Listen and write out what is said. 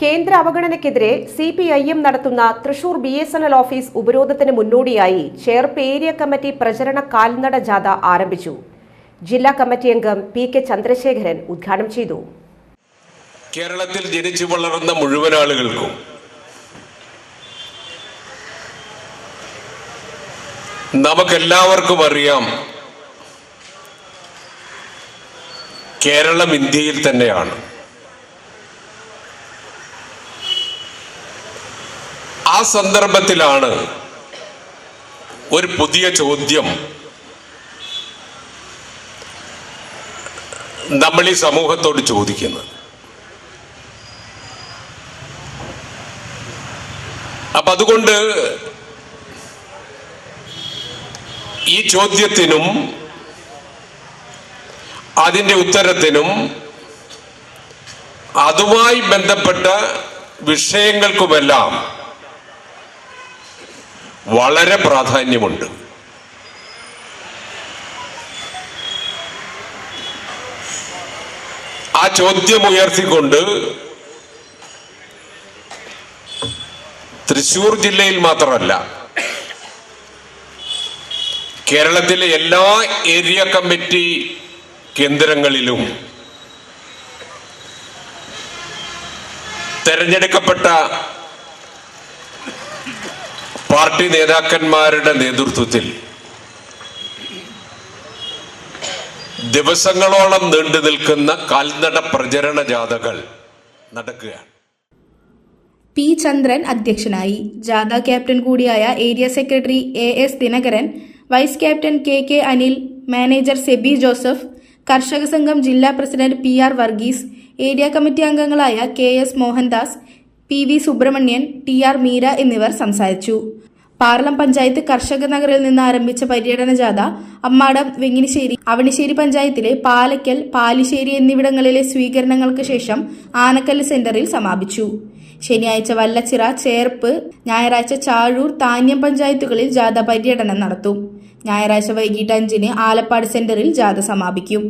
കേന്ദ്ര അവഗണനയ്ക്കെതിരെ C P I M നടത്തുന്ന Thrissur B S N L office ഉപരോധത്തിന് മുന്നോടിയായി Cherpu area committee പ്രചരണ കാൽനട ജാഥ ആരംഭിച്ചു. ജില്ലാ കമ്മിറ്റി അംഗം പി കെ ചന്ദ്രശേഖരൻ ഉദ്ഘാടനം ചെയ്തു. കേരളത്തിൽ ജനിച്ചു വളർന്ന മുഴുവൻ ആളുകൾക്കും നമുക്കെല്ലാവർക്കും അറിയാം കേരളം ഇന്ത്യയിൽ തന്നെയാണ്. സന്ദർഭത്തിലാണ് ഒരു പുതിയ ചോദ്യം നമ്മൾ ഈ സമൂഹത്തോട് ചോദിക്കുന്നത്. അപ്പൊ അതുകൊണ്ട് ഈ ചോദ്യത്തിനും അതിന്റെ ഉത്തരത്തിനും അതുമായി ബന്ധപ്പെട്ട വിഷയങ്ങൾക്കുമെല്ലാം വളരെ പ്രാധാന്യമുണ്ട്. ആ ചോദ്യം ഉയർത്തിക്കൊണ്ട് തൃശൂർ ജില്ലയിൽ മാത്രമല്ല കേരളത്തിലെ എല്ലാ ഏരിയ കമ്മിറ്റി കേന്ദ്രങ്ങളിലും തെരഞ്ഞെടുക്കപ്പെട്ട പാർട്ടി നേതാക്കന്മാരുടെ നേതൃത്വത്തിൽ ദിവസങ്ങളോളം നീണ്ടു നിൽക്കുന്ന കാൽനട പ്രചരണ ജാഥകൾ നടക്കുകയാണ്. പി ചന്ദ്രൻ അധ്യക്ഷനായി. ജാഥ ക്യാപ്റ്റൻ കൂടിയായ area secretary A S Dinakaran vice captain K K Anil manager Seby Joseph കർഷക സംഘം ജില്ലാ president P R Varghese area committee അംഗങ്ങളായ K S Mohandas P V Subrahmanyan T R Meera എന്നിവർ സംസാരിച്ചു. പാർലം പഞ്ചായത്ത് കർഷക നഗറിൽ നിന്ന് ആരംഭിച്ച പര്യടന ജാഥ അമ്മാടം വെങ്ങിനിശ്ശേരി അവണിശ്ശേരി പഞ്ചായത്തിലെ പാലക്കൽ പാലിശ്ശേരി എന്നിവിടങ്ങളിലെ സ്വീകരണങ്ങൾക്ക് ശേഷം ആനക്കല്ല് സെന്ററിൽ സമാപിച്ചു. ശനിയാഴ്ച വല്ലച്ചിറ ചേർപ്പ് ഞായറാഴ്ച ചാഴൂർ താന്യം പഞ്ചായത്തുകളിൽ ജാഥ പര്യടനം നടത്തും. ഞായറാഴ്ച വൈകിട്ട് അഞ്ചിന് ആലപ്പാട് സെന്ററിൽ ജാഥ സമാപിക്കും.